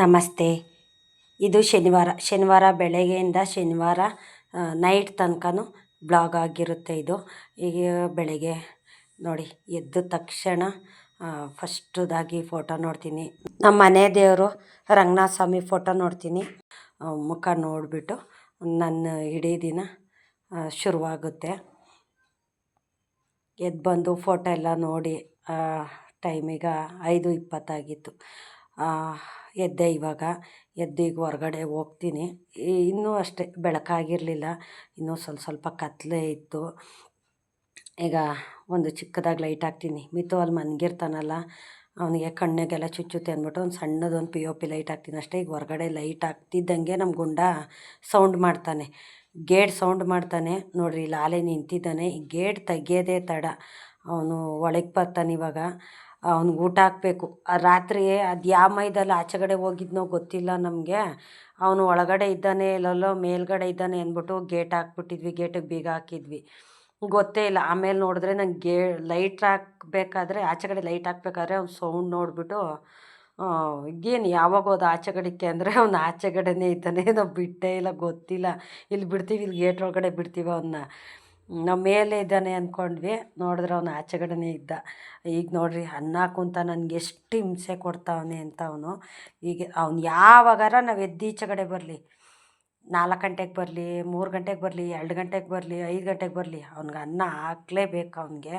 ನಮಸ್ತೆ. ಇದು ಶನಿವಾರ ಶನಿವಾರ ಬೆಳಗ್ಗೆಯಿಂದ ಶನಿವಾರ ನೈಟ್ ತನಕನೂ ಬ್ಲಾಗ್ ಆಗಿರುತ್ತೆ ಇದು. ಈಗ ಬೆಳಗ್ಗೆ ನೋಡಿ, ಎದ್ದ ತಕ್ಷಣ ಫಸ್ಟ್ದಾಗಿ ಫೋಟೋ ನೋಡ್ತೀನಿ. ನಮ್ಮ ಮನೆ ದೇವರು ರಂಗನಾಥ ಸ್ವಾಮಿ ಫೋಟೋ ನೋಡ್ತೀನಿ ಮುಖ ನೋಡಿಬಿಟ್ಟು ನನ್ನ ಇಡೀ ದಿನ ಶುರುವಾಗುತ್ತೆ. ಎದ್ದು ಬಂದು ಫೋಟೋ ಎಲ್ಲ ನೋಡಿ ಟೈಮಿಗೆ ಐದು ಇಪ್ಪತ್ತಾಗಿತ್ತು. ಎದ್ದೆ ಇವಾಗ, ಎದ್ದು ಈಗ ಹೊರ್ಗಡೆ ಹೋಗ್ತೀನಿ. ಇನ್ನೂ ಅಷ್ಟೇ, ಬೆಳಕಾಗಿರಲಿಲ್ಲ. ಇನ್ನೂ ಸ್ವಲ್ಪ ಸ್ವಲ್ಪ ಕತ್ತಲೆ ಇತ್ತು. ಈಗ ಒಂದು ಚಿಕ್ಕದಾಗಿ ಲೈಟ್ ಹಾಕ್ತೀನಿ. ಮಿತು ಅಲ್ಲಿ ಮನ್ಗಿರ್ತಾನಲ್ಲ, ಅವನಿಗೆ ಕಣ್ಣಿಗೆಲ್ಲ ಚುಚ್ಚುತ್ತೆ ಅಂದ್ಬಿಟ್ಟು ಒಂದು ಸಣ್ಣದೊಂದು ಪಿ ಒ ಪಿ ಲೈಟ್ ಹಾಕ್ತೀನಿ ಅಷ್ಟೇ. ಈಗ ಹೊರಗಡೆ ಲೈಟ್ ಹಾಕ್ತಿದ್ದಂಗೆ ನಮ್ಮ ಗುಂಡ ಸೌಂಡ್ ಮಾಡ್ತಾನೆ. ಗೇಟ್ ಸೌಂಡ್ ಮಾಡ್ತಾನೆ. ನೋಡ್ರಿ ಲಾಲೆ ನಿಂತಿದ್ದಾನೆ. ಈ ಗೇಟ್ ತೆಗಿಯೋದೇ ತಡ. ಅವನು ಒಳಗೆ ಬರ್ತಾನೆ ಇವಾಗ. ಅವ್ನಿಗೆ ಊಟ ಹಾಕಬೇಕು. ರಾತ್ರಿ ಅದು ಯಾವ ಮೈದಲ್ಲಿ ಆಚೆಗಡೆ ಹೋಗಿದ್ನೋ ಗೊತ್ತಿಲ್ಲ ನಮಗೆ. ಅವನು ಒಳಗಡೆ ಇದ್ದಾನೆ ಇಲ್ಲಲ್ಲೋ ಮೇಲ್ಗಡೆ ಇದ್ದಾನೆ ಅಂದ್ಬಿಟ್ಟು ಗೇಟ್ ಹಾಕ್ಬಿಟ್ಟಿದ್ವಿ, ಗೇಟಿಗೆ ಬೀಗ ಹಾಕಿದ್ವಿ. ಗೊತ್ತೇ ಇಲ್ಲ. ಆಮೇಲೆ ನೋಡಿದ್ರೆ ನಂಗೆ ಗೇ, ಲೈಟ್ ಹಾಕಬೇಕಾದ್ರೆ, ಆಚೆಗಡೆ ಲೈಟ್ ಹಾಕ್ಬೇಕಾದ್ರೆ ಅವ್ನು ಸೌಂಡ್ ನೋಡಿಬಿಟ್ಟು ಏನು ಯಾವಾಗ ಹೋದ ಕಡೆಕ್ಕೆ ಅಂದರೆ ಅವ್ನು ಆಚೆಗಡೆನೇ ಇದ್ದಾನೆ ನಾವು ಬಿಟ್ಟೇ ಇಲ್ಲ, ಗೊತ್ತಿಲ್ಲ. ಇಲ್ಲಿ ಬಿಡ್ತೀವಿ ಇಲ್ಲಿ ಗೇಟ್ ಒಳಗಡೆ ಬಿಡ್ತೀವಿ ಅವನ್ನ ನಾವು ಮೇಲೆ ಇದ್ದಾನೆ ಅಂದ್ಕೊಂಡ್ವಿ ನೋಡಿದ್ರೆ ಅವನು ಆಚೆಗಡೆನೇ ಇದ್ದ. ಈಗ ನೋಡ್ರಿ ಅನ್ನ ಕುಂತ ನನಗೆ ಎಷ್ಟು ಹಿಂಸೆ ಕೊಡ್ತಾವನೆ ಅಂತ ಅವನು. ಈಗ ಅವ್ನು ಯಾವಾಗಾರ ನಾವು ಎದ್ದೀಚೆಗಡೆ ಬರಲಿ. ನಾಲ್ಕು ಗಂಟೆಗೆ ಬರಲಿ, ಮೂರು ಗಂಟೆಗೆ ಬರಲಿ, ಎರಡು ಗಂಟೆಗೆ ಬರಲಿ, ಐದು ಗಂಟೆಗೆ ಬರಲಿ. ಅವ್ನಿಗೆ ಅನ್ನ ಹಾಕ್ಲೇಬೇಕು ಅವನಿಗೆ.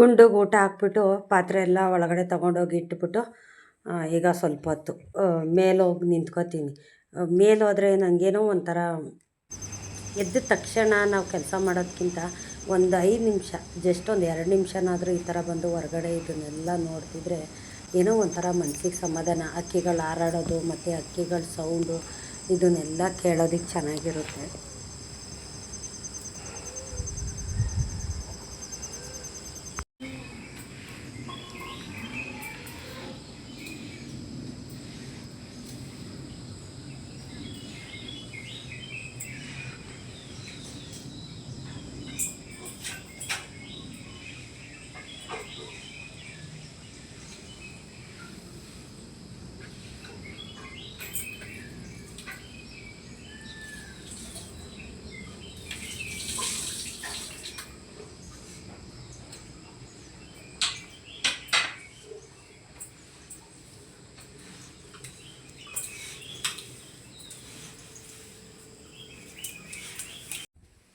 ಗುಂಡಿಗೆ ಊಟ ಹಾಕ್ಬಿಟ್ಟು ಪಾತ್ರೆ ಎಲ್ಲ ಒಳಗಡೆ ತೊಗೊಂಡೋಗಿ ಇಟ್ಬಿಟ್ಟು ಈಗ ಸ್ವಲ್ಪ ಹೊತ್ತು ಮೇಲೆ ಹೋಗಿ ನಿಂತ್ಕೋತೀನಿ. ಮೇಲೋದ್ರೆ ನನಗೇನೋ ಒಂಥರ ಎದ್ದ ತಕ್ಷಣ ನಾವು ಕೆಲಸ ಮಾಡೋದಕ್ಕಿಂತ ಒಂದು ಐದು ನಿಮಿಷ, ಜಸ್ಟ್ ಒಂದು ಎರಡು ನಿಮಿಷನಾದರೂ ಈ ಥರ ಬಂದು ಹೊರಗಡೆ ಇದನ್ನೆಲ್ಲ ನೋಡ್ತಿದ್ರೆ ಏನೋ ಒಂಥರ ಮನಸ್ಸಿಗೆ ಸಮಾಧಾನ. ಹಕ್ಕಿಗಳು ಹಾರಾಡೋದು, ಮತ್ತು ಹಕ್ಕಿಗಳ ಸೌಂಡು, ಇದನ್ನೆಲ್ಲ ಕೇಳೋದಕ್ಕೆ ಚೆನ್ನಾಗಿರುತ್ತೆ.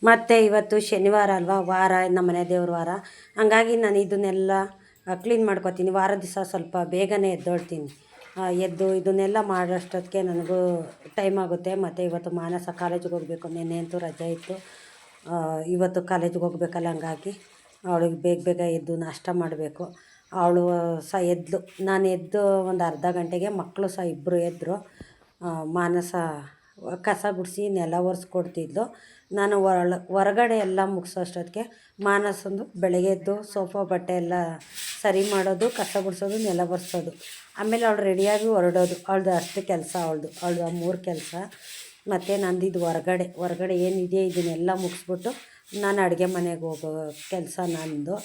ಮತ್ತು ಇವತ್ತು ಶನಿವಾರ ಅಲ್ವಾ? ವಾರ ನಮ್ಮ ಮನೆ ದೇವ್ರ ವಾರ. ಹಂಗಾಗಿ ನಾನು ಇದನ್ನೆಲ್ಲ ಕ್ಲೀನ್ ಮಾಡ್ಕೋತೀನಿ. ವಾರ ದಿವಸ ಸ್ವಲ್ಪ ಬೇಗನೆ ಎದ್ದೊಳ್ತೀನಿ. ಎದ್ದು ಇದನ್ನೆಲ್ಲ ಮಾಡೋಷ್ಟೊತ್ತಿಗೆ ನನಗೂ ಟೈಮ್ ಆಗುತ್ತೆ. ಮತ್ತು ಇವತ್ತು ಮಾನಸ ಕಾಲೇಜಿಗೆ ಹೋಗಬೇಕು. ನೆನ್ನೆ ಅಂತೂ ರಜೆ ಇತ್ತು. ಇವತ್ತು ಕಾಲೇಜಿಗೆ ಹೋಗ್ಬೇಕಲ್ಲ ಹಂಗಾಗಿ ಅವಳಿಗೆ ಬೇಗ ಬೇಗ ಎದ್ದು ನಾಷ್ಟ ಮಾಡಬೇಕು. ಅವಳು ಸಹ ಎದ್ಲು. ನಾನು ಎದ್ದು ಒಂದು ಅರ್ಧ ಗಂಟೆಗೆ ಮಕ್ಕಳು ಸಹ ಇಬ್ಬರು ಎದ್ದರು ಮಾನಸ ಕಸ ಗುಡಿಸಿ ನೆಲ ಒರೆಸ್ಕೊಡ್ತಿದ್ಲು. ನಾನು ಹೊರಗಡೆ ಎಲ್ಲ ಮುಗಿಸೋಷ್ಟೊತ್ತಿಗೆ ಮಾನಸಂದು ಬೆಳಗ್ಗೆ ಎದ್ದು ಸೋಫಾ ಬಟ್ಟೆ ಎಲ್ಲ ಸರಿ ಮಾಡೋದು, ಕಸ ಗುಡಿಸೋದು, ನೆಲ ಒರೆಸೋದು. ಆಮೇಲೆ ಅವಳು ರೆಡಿಯಾಗಿ ಹೊರಡೋದು. ಅವಳ್ದು ಅಷ್ಟು ಕೆಲಸ ಅವಳದು. ಅವಳದು ಆ ಮೂರು ಕೆಲಸ. ಮತ್ತು ನಂದು ಇದು ಹೊರಗಡೆ ಹೊರಗಡೆ ಏನಿದೆ ಇದನ್ನೆಲ್ಲ ಮುಗಿಸ್ಬಿಟ್ಟು ನಾನು ಅಡುಗೆ ಮನೆಗೆ ಹೋಗೋ ಕೆಲಸ ನಂದು.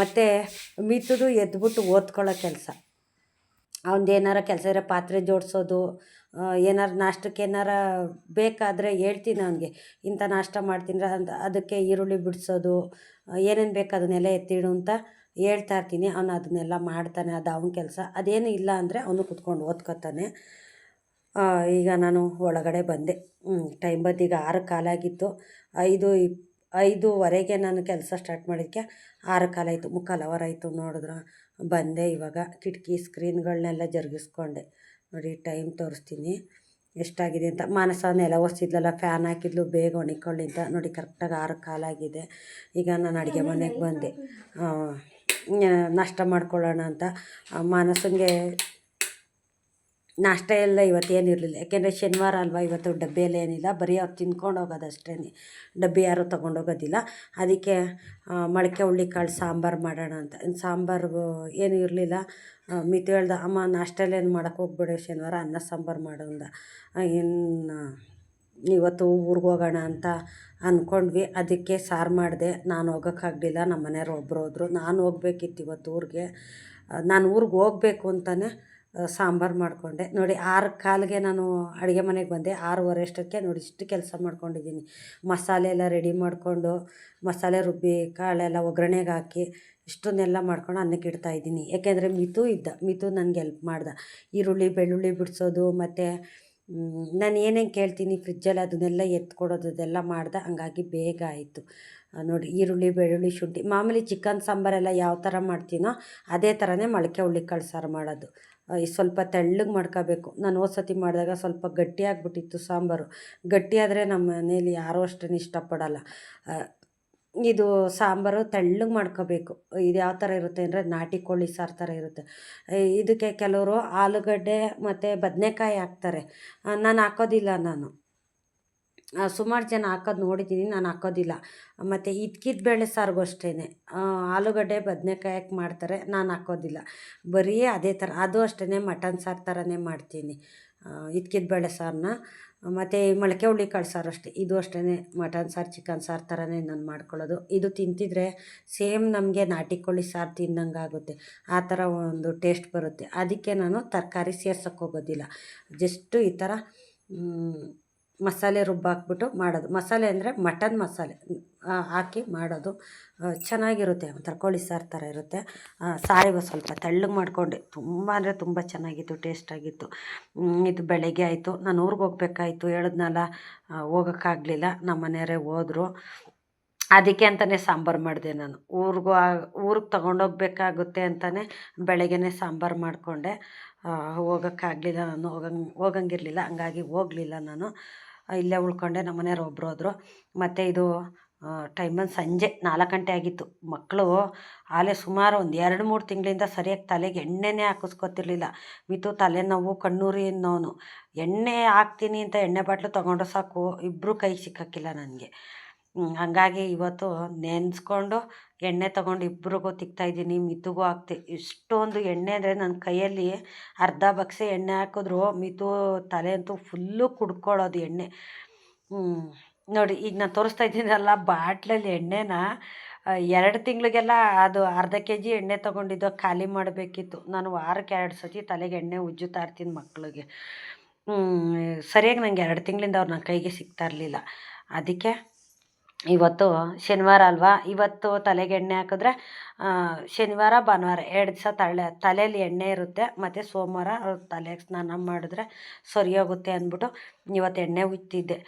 ಮತ್ತು ಮಿತ್ತದು ಎದ್ಬಿಟ್ಟು ಓದ್ಕೊಳ್ಳೋ ಕೆಲಸ. ಅವನದೇನಾರ ಕೆಲಸ ಇರೋ ಪಾತ್ರೆ ಜೋಡಿಸೋದು ಏನಾರು ನಾಷ್ಟಕ್ಕೆ ಏನಾರ ಬೇಕಾದರೆ ಹೇಳ್ತೀನಿ ಅವನಿಗೆ. ಇಂಥ ನಾಷ್ಟ ಮಾಡ್ತೀನಿ ಅಂತ ಅದಕ್ಕೆ ಈರುಳ್ಳಿ ಬಿಡಿಸೋದು ಏನೇನು ಬೇಕು ಅದನ್ನೆಲ್ಲ ಎತ್ತಿಡು ಅಂತ ಹೇಳ್ತಾ ಇರ್ತೀನಿ. ಅವನು ಅದನ್ನೆಲ್ಲ ಮಾಡ್ತಾನೆ, ಅದು ಅವನ ಕೆಲಸ. ಅದೇನು ಇಲ್ಲ ಅಂದರೆ ಅವನು ಕುತ್ಕೊಂಡು ಓದ್ಕೊತಾನೆ. ಈಗ ನಾನು ಒಳಗಡೆ ಬಂದೆ. ಟೈಮ್ ಬಂದು ಈಗ ಆರು ಕಾಲಾಗಿತ್ತು ಐದು ಇಪ್, ಐದೂವರೆಗೆ ನಾನು ಕೆಲಸ ಸ್ಟಾರ್ಟ್ ಮಾಡಿದ್ಕೆ ಆರು ಕಾಲಾಯಿತು ಮುಕ್ಕಾಲು ಅವರ್ ಆಯಿತು ನೋಡಿದ್ರೆ. ಬಂದೆ ಇವಾಗ ಕಿಟಕಿ ಸ್ಕ್ರೀನ್ಗಳನ್ನೆಲ್ಲ ಜರುಗಿಸ್ಕೊಂಡೆ. ನೋಡಿ ಟೈಮ್ ತೋರಿಸ್ತೀನಿ. ಎಷ್ಟಾಗಿದೆ ಅಂತ. ಮಾನಸ ನೆಲ ಒರೆಸಿದ್ಲಲ್ಲ ಫ್ಯಾನ್ ಹಾಕಿದ್ಲು ಬೇಗ ಒಣಕೊಳ್ಳಿ ಅಂತ. ನೋಡಿ ಕರೆಕ್ಟಾಗಿ ಆರು ಕಾಲಾಗಿದೆ. ಈಗ ನಾನು ಅಡುಗೆ ಮನೆಗೆ ಬಂದೆ. ನಾಷ್ಟ ಮಾಡ್ಕೊಳ್ಳೋಣ ಅಂತ. ಆ, ಮಾನಸಂಗೆ ನಾಷ್ಟ ಎಲ್ಲ ಇವತ್ತೇನು ಇರಲಿಲ್ಲ. ಯಾಕೆಂದರೆ ಶನಿವಾರ ಅಲ್ವಾ ಇವತ್ತು ಡಬ್ಬಿಯಲ್ಲಿ ಏನಿಲ್ಲ. ಬರೀ ಅವ್ರು ತಿನ್ಕೊಂಡು ಹೋಗೋದಷ್ಟೇ ಡಬ್ಬಿ ಯಾರೂ ತೊಗೊಂಡೋಗೋದಿಲ್ಲ ಅದಕ್ಕೆ ಮೊಳಕೆ ಹುಳ್ಳಿಕಾಳು ಸಾಂಬಾರು ಮಾಡೋಣ ಅಂತ. ಸಾಂಬಾರು ಏನು ಏನೂ ಇರಲಿಲ್ಲ. ಮಿತಿ ಹೇಳ್ದ ಅಮ್ಮ ನಾಷ್ಟಲ್ಲೇನು ಮಾಡೋಕ್ಕೆ ಹೋಗ್ಬೇಡ ಶನಿವಾರ ಅನ್ನ ಸಾಂಬಾರು ಏನು ಆ, ಇನ್ನು ಇವತ್ತು ಊರಿಗೆ ಹೋಗೋಣ ಅಂತ ಅಂದ್ಕೊಂಡ್ವಿ ಅದಕ್ಕೆ ಸಾರು ಮಾಡಿದೆ. ನಾನು ಹೋಗೋಕ್ಕಾಗಲಿಲ್ಲ ನಮ್ಮ ಮನೆಯವ್ರು ಒಬ್ಬರು ಹೋದರು. ನಾನು ಹೋಗ್ಬೇಕಿತ್ತು ಇವತ್ತು ಊರಿಗೆ. ನಾನು ಊರಿಗೆ ಹೋಗ್ಬೇಕು ಅಂತಲೇ ಸಾಂಬಾರು ಮಾಡಿಕೊಂಡೆ. ನೋಡಿ, ಆರು ಕಾಲಿಗೆ ನಾನು ಅಡುಗೆ ಮನೆಗೆ ಬಂದೆ. ಆರೂವರೆ ಅಷ್ಟಕ್ಕೆ ನೋಡಿ, ಇಷ್ಟು ಕೆಲಸ ಮಾಡ್ಕೊಂಡಿದ್ದೀನಿ. ಮಸಾಲೆ ಎಲ್ಲ ರೆಡಿ ಮಾಡಿಕೊಂಡು, ಮಸಾಲೆ ರುಬ್ಬಿ, ಕಾಳೆಲ್ಲ ಒಗ್ಗರಣೆಗೆ ಹಾಕಿ, ಇಷ್ಟನ್ನೆಲ್ಲ ಮಾಡ್ಕೊಂಡು ಅನ್ನಕ್ಕೆ ಇಡ್ತಾ ಇದ್ದೀನಿ. ಯಾಕೆಂದರೆ ಮಿತು ಇದ್ದ. ಮಿತು ನನಗೆ ಹೆಲ್ಪ್ ಮಾಡ್ದ. ಈರುಳ್ಳಿ, ಬೆಳ್ಳುಳ್ಳಿ ಬಿಡಿಸೋದು, ಮತ್ತು ನಾನು ಏನೇನು ಕೇಳ್ತೀನಿ ಫ್ರಿಜ್ಜಲ್ಲಿ ಅದನ್ನೆಲ್ಲ ಎತ್ಕೊಡೋದು ಅದೆಲ್ಲ ಮಾಡ್ದೆ. ಹಂಗಾಗಿ ಬೇಗ ಆಯಿತು. ನೋಡಿ, ಈರುಳ್ಳಿ, ಬೆಳ್ಳುಳ್ಳಿ, ಶುಂಠಿ, ಮಾಮೂಲಿ ಚಿಕನ್ ಸಾಂಬಾರೆಲ್ಲ ಯಾವ ಥರ ಮಾಡ್ತೀನೋ ಅದೇ ಥರನೇ ಮೊಳಕೆ ಹುಳ್ಳಿಕಾಳು ಸಾರು ಮಾಡೋದು. ಸ್ವಲ್ಪ ತೆಳ್ಳಗೆ ಮಾಡ್ಕೋಬೇಕು. ನಾನು ಹೋದ ಮಾಡಿದಾಗ ಸ್ವಲ್ಪ ಗಟ್ಟಿಯಾಗಿಬಿಟ್ಟಿತ್ತು ಸಾಂಬಾರು. ಗಟ್ಟಿಯಾದರೆ ನಮ್ಮ ಮನೇಲಿ ಯಾರೂ ಅಷ್ಟೇನು ಇಷ್ಟಪಡಲ್ಲ. ಇದು ಸಾಂಬಾರು ತೆಳ್ಳಗೆ ಮಾಡ್ಕೋಬೇಕು. ಇದು ಯಾವ ಥರ ಇರುತ್ತೆ ಅಂದರೆ ನಾಟಿ ಕೋಳಿ ಸಾರು ಥರ ಇರುತ್ತೆ. ಇದಕ್ಕೆ ಕೆಲವರು ಆಲೂಗಡ್ಡೆ ಮತ್ತು ಬದನೆಕಾಯಿ ಹಾಕ್ತಾರೆ. ನಾನು ಹಾಕೋದಿಲ್ಲ ನಾನು. ಸುಮಾರು ಜನ ಹಾಕೋದು ನೋಡಿದ್ದೀನಿ ನಾನು ಹಾಕೋದಿಲ್ಲ. ಮತ್ತು ಇದ್ಕಿದ ಬೇಳೆ ಸಾರಿಗೂ ಅಷ್ಟೇ ಆಲೂಗಡ್ಡೆ ಬದನೆಕಾಯಿ ಹಾಕಿ ಮಾಡ್ತಾರೆ, ನಾನು ಹಾಕೋದಿಲ್ಲ. ಬರೀ ಅದೇ ಥರ, ಅದು ಅಷ್ಟೇ ಮಟನ್ ಸಾರು ಥರನೇ ಮಾಡ್ತೀನಿ. ಇದ್ಕಿದ ಬೇಳೆ ಸಾರನ್ನ ಮತ್ತು ಮೊಳಕೆ ಹುಳಿ ಕಾಳು ಸಾರು ಅಷ್ಟೇ, ಇದು ಅಷ್ಟೇ ಮಟನ್ ಸಾರು, ಚಿಕನ್ ಸಾರು ಥರನೇ ನಾನು ಮಾಡ್ಕೊಳ್ಳೋದು. ಇದು ತಿಂತಿದ್ರೆ ಸೇಮ್ ನಮಗೆ ನಾಟಿ ಕೋಳಿ ಸಾರು ತಿಂದಂಗೆ ಆಗುತ್ತೆ. ಆ ಥರ ಒಂದು ಟೇಸ್ಟ್ ಬರುತ್ತೆ. ಅದಕ್ಕೆ ನಾನು ತರಕಾರಿ ಸೇರ್ಸೋಕ್ಕೋಗೋದಿಲ್ಲ ಜಸ್ಟು ಈ ಥರ ಮಸಾಲೆ ರುಬ್ಬಾಕ್ಬಿಟ್ಟು ಮಾಡೋದು. ಮಸಾಲೆ ಅಂದರೆ ಮಟನ್ ಮಸಾಲೆ. ಹಾಕಿ ಮಾಡೋದು. ಚೆನ್ನಾಗಿರುತ್ತೆ. ಒಂಥರ ಕೋಳಿ ಸಾರು ಥರ ಇರುತ್ತೆ. ಸಾರಿಗೆ ಸ್ವಲ್ಪ ತೆಳ್ಳಗೆ ಮಾಡಿಕೊಂಡೆ ತುಂಬ ಅಂದರೆ ತುಂಬ ಚೆನ್ನಾಗಿತ್ತು ಟೇಸ್ಟಾಗಿತ್ತು ಇದು ಬೆಳಗ್ಗೆ ಆಯಿತು. ನಾನು ಊರಿಗೆ ಹೋಗ್ಬೇಕಾಯ್ತು. ಹೇಳಿದ್ನಲ್ಲ ಹೋಗೋಕ್ಕಾಗಲಿಲ್ಲ. ನಮ್ಮ ಮನೆಯವರೇ ಹೋದರು. ಅದಕ್ಕೆ ಅಂತಲೇ ಸಾಂಬಾರು ಮಾಡಿದೆ ನಾನು. ಊರಿಗೂ ಊರಿಗೆ ತೊಗೊಂಡೋಗ್ಬೇಕಾಗುತ್ತೆ ಅಂತಲೇ ಬೆಳಗ್ಗೆನೇ ಸಾಂಬಾರು ಮಾಡಿಕೊಂಡೆ. ಹೋಗೋಕ್ಕಾಗಲಿಲ್ಲ ನಾನು. ಹೋಗಂಗೆ, ಹೋಗಂಗಿರಲಿಲ್ಲ. ಹಂಗಾಗಿ ಹೋಗಲಿಲ್ಲ ನಾನು. ಇಲ್ಲೇ ಉಳ್ಕೊಂಡೆ, ನಮ್ಮ ಮನೆಯವ್ರು ಒಬ್ಬರು ಹೋದರು. ಮತ್ತು ಇದು ಟೈಮಲ್ಲಿ ಸಂಜೆ ನಾಲ್ಕು ಗಂಟೆ ಆಗಿತ್ತು. ಮಕ್ಕಳು ಆಲೇ ಸುಮಾರು ಒಂದು ಎರಡು ಮೂರು ತಿಂಗಳಿಂದ ಸರಿಯಾಗಿ ತಲೆಗೆ ಎಣ್ಣೆನೇ ಹಾಕಿಸ್ಕೊತಿರ್ಲಿಲ್ಲ. ಮಿತು ತಲೆನೋವು, ಕಣ್ಣೂರಿ ಅನ್ನೋನು ಎಣ್ಣೆ ಹಾಕ್ತೀನಿ ಅಂತ ಎಣ್ಣೆ ಬಾಟ್ಲು ತೊಗೊಂಡ್ರೆ ಸಾಕು ಇಬ್ಬರು ಕೈ ಸಿಕ್ಕಕ್ಕಿಲ್ಲ ನನಗೆ. ಹಾಗಾಗಿ ಇವತ್ತು ನೆನೆಸ್ಕೊಂಡು ಎಣ್ಣೆ ತೊಗೊಂಡು ಇಬ್ರಿಗೂ ತಿಕ್ತಾಯಿದ್ದೀನಿ ಮಿತುಗೂ ಹಾಕ್ತಿ ಇಷ್ಟೊಂದು ಎಣ್ಣೆ ಅಂದರೆ ನನ್ನ ಕೈಯಲ್ಲಿ ಅರ್ಧ ಬಕ್ಸೆ ಎಣ್ಣೆ ಹಾಕಿದ್ರು, ಮಿತು ತಲೆ ಅಂತೂ ಫುಲ್ಲು ಕುಡ್ಕೊಳ್ಳೋದು ಎಣ್ಣೆ. ನೋಡಿ ಈಗ ನಾನು ತೋರಿಸ್ತಾ ಇದ್ದೀನಲ್ಲ ಬಾಟ್ಲಲ್ಲಿ ಎಣ್ಣೆನ ಎರಡು ತಿಂಗಳಿಗೆಲ್ಲ ಅದು ಅರ್ಧ ಕೆ ಜಿ ಎಣ್ಣೆ ತೊಗೊಂಡಿದ್ದು ಖಾಲಿ ಮಾಡಬೇಕಿತ್ತು. ನಾನು ವಾರಕ್ಕೆ ಎರಡು ಸತಿ ತಲೆಗೆ ಎಣ್ಣೆ ಉಜ್ಜುತ್ತಾ ಇರ್ತೀನಿ ಮಕ್ಕಳಿಗೆ ಸರಿಯಾಗಿ ನನಗೆ ಎರಡು ತಿಂಗಳಿಂದ ಅವ್ರು ನನ್ನ ಕೈಗೆ ಸಿಗ್ತಾ ಇರಲಿಲ್ಲ. ಅದಕ್ಕೆ ಇವತ್ತು ಶನಿವಾರ ಅಲ್ವಾ? ಇವತ್ತು ತಲೆಗೆ ಎಣ್ಣೆ ಹಾಕಿದ್ರೆ ಶನಿವಾರ, ಭಾನುವಾರ ಎರಡು ದಿವಸ ತಲೆ ತಲೆಯಲ್ಲಿ ಎಣ್ಣೆ ಇರುತ್ತೆ, ಮತ್ತು ಸೋಮವಾರ ತಲೆಗೆ ಸ್ನಾನ ಮಾಡಿದ್ರೆ ಸರಿ ಹೋಗುತ್ತೆ ಅಂದ್ಬಿಟ್ಟು ಇವತ್ತು ಎಣ್ಣೆ ಉಯ್ತಿದ್ದೆ.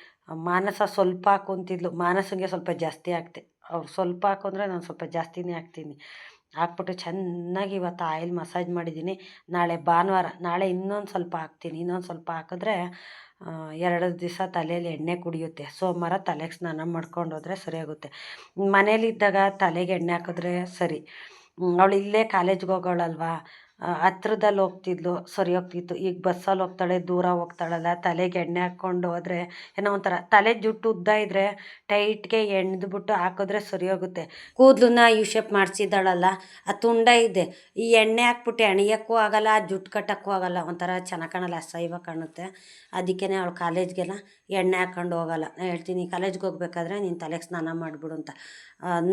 ಮಾನಸ ಸ್ವಲ್ಪ ಹಾಕೊಂತಿದ್ಲು ಮಾನಸಂಗೆ ಸ್ವಲ್ಪ ಜಾಸ್ತಿ ಹಾಕ್ತೆ ಅವ್ರು ಸ್ವಲ್ಪ ಹಾಕೊಂಡ್ರೆ ನಾನು ಸ್ವಲ್ಪ ಜಾಸ್ತಿನೇ ಹಾಕ್ತೀನಿ. ಹಾಕ್ಬಿಟ್ಟು ಚೆನ್ನಾಗಿ ಇವತ್ತು ಆಯಿಲ್ ಮಸಾಜ್ ಮಾಡಿದ್ದೀನಿ. ನಾಳೆ ಭಾನುವಾರ, ನಾಳೆ ಇನ್ನೊಂದು ಸ್ವಲ್ಪ ಹಾಕ್ತೀನಿ. ಇನ್ನೊಂದು ಸ್ವಲ್ಪ ಹಾಕಿದ್ರೆ ಎರಡು ದಿವಸ ತಲೆಯಲ್ಲಿ ಎಣ್ಣೆ ಕುಡಿಯುತ್ತೆ. ಸೋಮವಾರ ತಲೆಗೆ ಸ್ನಾನ ಮಾಡ್ಕೊಂಡು ಹೋದರೆ ಸರಿ ಆಗುತ್ತೆ. ಮನೇಲಿದ್ದಾಗ ತಲೆಗೆ ಎಣ್ಣೆ ಹಾಕಿದ್ರೆ ಸರಿ. ಅವಳು ಇಲ್ಲೇ ಕಾಲೇಜ್ಗೆ ಹೋಗೋಳಲ್ವಾ? ಹತ್ರದಲ್ಲಿ ಹೋಗ್ತಿದ್ಲು, ಸರಿ ಹೋಗ್ತಿತ್ತು. ಈಗ ಬಸ್ಸಲ್ಲಿ ಹೋಗ್ತಾಳೆ, ದೂರ ಹೋಗ್ತಾಳಲ್ಲ, ತಲೆಗೆ ಎಣ್ಣೆ ಹಾಕ್ಕೊಂಡು ಹೋದರೆ, ಏನೋ ಒಂಥರ ತಲೆ ಜುಟ್ಟು ಉದ್ದ ಇದ್ದರೆ ಟೈಟ್ಗೆ ಎಣ್ದ್ಬಿಟ್ಟು ಹಾಕಿದ್ರೆ ಸರಿ ಹೋಗುತ್ತೆ. ಕೂದಲನ್ನ ಯು ಶೇಪ್ ಮಾಡಿಸಿದ್ದಾಳಲ್ಲ, ಆ ತುಂಡ ಇದೆ. ಈ ಎಣ್ಣೆ ಹಾಕ್ಬಿಟ್ಟು ಎಣಿಯೋಕ್ಕೂ ಆಗಲ್ಲ ಜುಟ್ಟು ಕಟ್ಟೋಕ್ಕೂ ಆಗಲ್ಲ, ಒಂಥರ ಚೆನ್ನಾಗಿ ಕಾಣಲ್ಲ ಅಸಹ್ಯವಾಗಿ ಕಾಣುತ್ತೆ. ಅದಕ್ಕೇ ಅವಳು ಕಾಲೇಜ್ಗೆಲ್ಲ ಎಣ್ಣೆ ಹಾಕ್ಕೊಂಡು ಹೋಗಲ್ಲ. ನಾನು ಹೇಳ್ತೀನಿ, ಕಾಲೇಜ್ಗೆ ಹೋಗ್ಬೇಕಾದ್ರೆ ನೀನು ತಲೆಗೆ ಸ್ನಾನ ಮಾಡಿಬಿಡು ಅಂತ.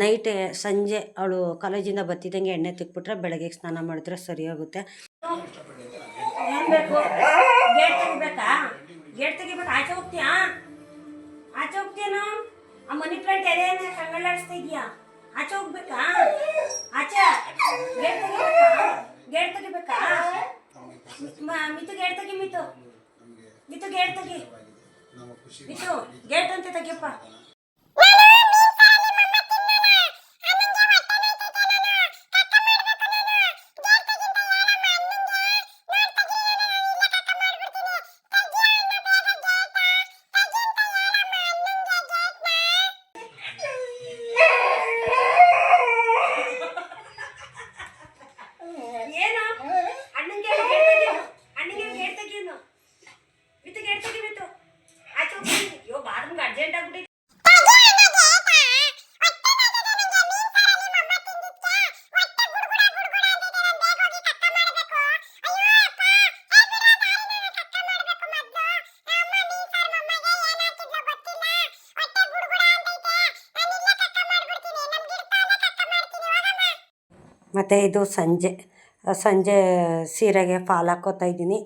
ನೈಟ್ ಸಂಜೆ ಅವಳು ಕಾಲೇಜಿಂದ ಬತ್ತಿದಂಗೆ ಎಣ್ಣೆ ತಿಕ್ಬಿಟ್ರೆ ಬೆಳಗ್ಗೆ ಸ್ನಾನ ಮಾಡಿದ್ರೆ ಸರಿ ಹೋಗುತ್ತೆ ಏನು ಬೇಕು ಗೇಟ್ ತೆಗಿಬೇಕಾ? ಗೇಟ್ ತೆಗಿಬೇಕಾ? ಆಚೆ ಹೋಗ್ತೀಯಾ? ಆಚೆ ಹೋಗ್ತೀಯೇನು? ಆ ಮನಿ ಪ್ಲಾಂಟ್ ಎದೆಯನ್ನ ಕಂಗಳಾಡಿಸ್ತಾ ಇದೀಯಾ ಆಚೆ ಹೋಗ್ಬೇಕಾ? ಆಚೆ? ಗೇಟ್ ತೆಗಿಬೇಕಾ? ಗೇಟ್ ತೆಗಿಬೇಕಾ? ಮಿತು ಗೇಟ್ ತೆಗಿ, ಮಿತು. ಮಿತು ಗೇಟ್ ತೆಗಿ. ಮಿತು, ಗೇಟ್ ಅಂತ ತೆಗಿಯಪ್ಪ. ಮತ್ತು ಇದು ಸಂಜೆ ಸಂಜೆ ಸೀರೆಗೆ ಫಾಲ್ ಹಾಕ್ಕೋತಾ ಇದ್ದೀನಿ.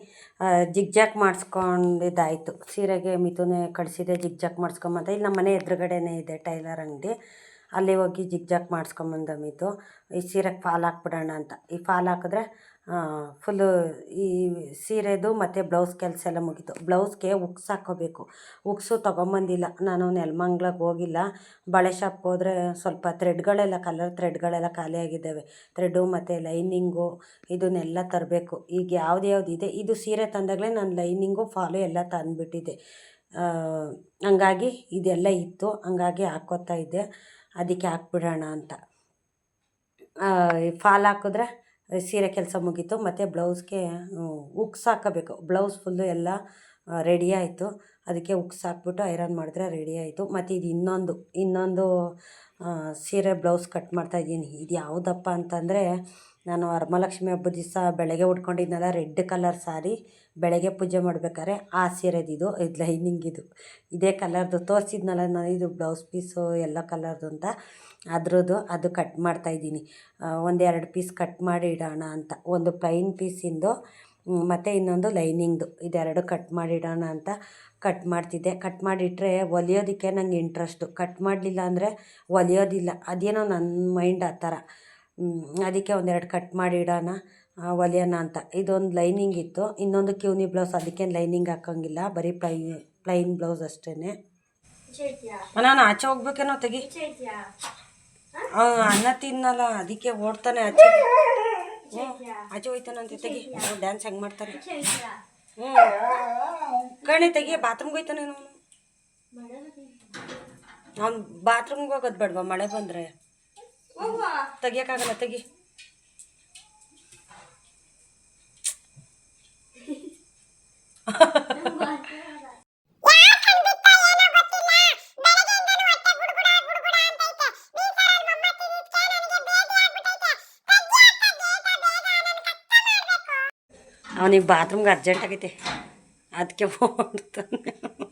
ಜಿಗ್ಜಾಕ್ ಮಾಡಿಸ್ಕೊಂಡಿದ್ದಾಯಿತು. ಸೀರೆಗೆ ಮಿಥುನೆ ಕಳಿಸಿದೆ ಜಿಗ್ಜಾಕ್ ಮಾಡಿಸ್ಕೊಂಬಂದ. ಇಲ್ಲಿ ನಮ್ಮ ಮನೆ ಎದುರುಗಡೆನೇ ಇದೆ ಟೈಲರ್ ಅಂಗಡಿ. ಅಲ್ಲಿ ಹೋಗಿ ಜಿಗ್ಜಾಕ್ ಮಾಡಿಸ್ಕೊಂಬಂದ ಮಿಥು ಈ ಸೀರೆಗೆ ಫಾಲ್ ಹಾಕ್ಬಿಡೋಣ ಅಂತ. ಈ ಫಾಲ್ ಹಾಕಿದ್ರೆ ಫುಲ್ಲು ಈ ಸೀರೆದು ಮತ್ತು ಬ್ಲೌಸ್ ಕೆಲಸ ಎಲ್ಲ ಮುಗೀತು. ಬ್ಲೌಸ್ಗೆ ಉಕ್ಸ್ ಹಾಕ್ಕೋಬೇಕು. ಉಕ್ಸು ತೊಗೊಂಬಂದಿಲ್ಲ. ನಾನು ನೆಲಮಂಗ್ಲಕ್ಕೆ ಹೋಗಿಲ್ಲ. ಬಳೆ ಶಾಪ್ಗೆ ಹೋದರೆ ಸ್ವಲ್ಪ ಥ್ರೆಡ್ಗಳೆಲ್ಲ ಕಲರ್ ಥ್ರೆಡ್ಗಳೆಲ್ಲ ಖಾಲಿಯಾಗಿದ್ದಾವೆ ಥ್ರೆಡ್ಡು ಮತ್ತು ಲೈನಿಂಗು ಇದನ್ನೆಲ್ಲ ತರಬೇಕು. ಈಗ ಯಾವ್ದು ಯಾವ್ದು ಇದೆ. ಇದು ಸೀರೆ ತಂದಾಗಲೇ ನಾನು ಲೈನಿಂಗು ಫಾಲು ಎಲ್ಲ ತಂದುಬಿಟ್ಟಿದ್ದೆ. ಹಂಗಾಗಿ ಇದೆಲ್ಲ ಇತ್ತು. ಹಂಗಾಗಿ ಹಾಕ್ಕೋತಾ ಇದ್ದೆ. ಅದಕ್ಕೆ ಹಾಕ್ಬಿಡೋಣ ಅಂತ. ಫಾಲ್ ಹಾಕಿದ್ರೆ ಸೀರೆ ಕೆಲಸ ಮುಗೀತು, ಮತ್ತು ಬ್ಲೌಸ್ಗೆ ಉಕ್ಸ್ ಹಾಕಬೇಕು. ಬ್ಲೌಸ್ ಫುಲ್ಲು ಎಲ್ಲ ರೆಡಿ ಆಯಿತು. ಅದಕ್ಕೆ ಉಕ್ಸ್ ಹಾಕ್ಬಿಟ್ಟು ಐರನ್ ಮಾಡಿದ್ರೆ ರೆಡಿ ಆಯಿತು. ಮತ್ತು ಇದು ಇನ್ನೊಂದು ಇನ್ನೊಂದು ಸೀರೆ ಬ್ಲೌಸ್ ಕಟ್ ಮಾಡ್ತಾಯಿದ್ದೀನಿ ಇದು ಯಾವುದಪ್ಪ ಅಂತಂದರೆ ನಾನು ವರಮಹಾಲಕ್ಷ್ಮಿ ಹಬ್ಬದ ದಿವಸ ಬೆಳಗ್ಗೆ ಉಟ್ಕೊಂಡಿದ್ನಲ್ಲ ರೆಡ್ ಕಲರ್ ಸಾರಿ, ಬೆಳಗ್ಗೆ ಪೂಜೆ ಮಾಡ್ಬೇಕಾದ್ರೆ ಆ ಸೀರೆದಿದು ಇದು ಲೈನಿಂಗ್ ಇದು. ಇದೇ ಕಲರ್ದು ತೋರಿಸಿದ್ನಲ್ಲ ನಾನು, ಇದು ಬ್ಲೌಸ್ ಪೀಸು ಎಲ್ಲ ಕಲರ್ದು ಅಂತ. ಅದ್ರದ್ದು ಅದು ಕಟ್ ಮಾಡ್ತಾಯಿದ್ದೀನಿ ಒಂದೆರಡು ಪೀಸ್ ಕಟ್ ಮಾಡಿ ಇಡೋಣ ಅಂತ. ಒಂದು ಪ್ಲೈನ್ ಪೀಸಿಂದು ಮತ್ತು ಇನ್ನೊಂದು ಲೈನಿಂಗ್ದು. ಇದೆರಡು ಕಟ್ ಮಾಡಿ ಇಡೋಣ ಅಂತ ಕಟ್ ಮಾಡ್ತಿದ್ದೆ. ಕಟ್ ಮಾಡಿಟ್ರೆ ಹೊಲಿಯೋದಕ್ಕೆ ನಂಗೆ ಇಂಟ್ರೆಸ್ಟು ಕಟ್ ಮಾಡಲಿಲ್ಲ ಅಂದರೆ ಹೊಲಿಯೋದಿಲ್ಲ ಅದೇನೋ ನನ್ನ ಮೈಂಡ್ ಆ ಥರ. ಅದಕ್ಕೆ ಒಂದೆರಡು ಕಟ್ ಮಾಡಿ ಇಡೋಣ ಹೊಲಿಯೋಣ ಅಂತ. ಇದೊಂದು ಲೈನಿಂಗ್ ಇತ್ತು. ಇನ್ನೊಂದು ಕ್ಯೂನಿ ಬ್ಲೌಸ್ ಅದಕ್ಕೇನು ಲೈನಿಂಗ್ ಹಾಕೋಂಗಿಲ್ಲ. ಬರೀ ಪ್ಲೈ ಪ್ಲೈನ್ ಬ್ಲೌಸ್ ಅಷ್ಟೇ ನಾನು ಆಚೆ ಹೋಗ್ಬೇಕೇನೋ ತೆಗಿ. ಅನ್ನ ತಿನ್ನಲ್ಲ ಅದಕ್ಕೆ ಓಡ್ತಾನೆ ಆಚೆ. ಆಚೆ ಹೋಯ್ತಾನಂತೆ ತೆಗಿ. ಡ್ಯಾನ್ಸ್ ಹೆಂಗೆ ಮಾಡ್ತಾರೆ. ಹ್ಞೂ ಕಣೆ ತೆಗಿ ಬಾತ್ರೂಮ್ಗೆ ಹೋಯ್ತಾನೆ ಅವನು. ಅವ್ನು ಬಾತ್ರೂಮ್ಗೆ ಹೋಗೋದು ಬೇಡವಾ? ಮಳೆ ಬಂದರೆ. ತೆಗಿಯೋಕ್ಕಾಗಲ್ಲ ತೆಗಿ. ಅವನಿಗೆ ಬಾತ್ರೂಮ್ಗೆ ಅರ್ಜೆಂಟ್ ಆಗೈತೆ. ಅದಕ್ಕೆ ಓಡ್ತಾನೆ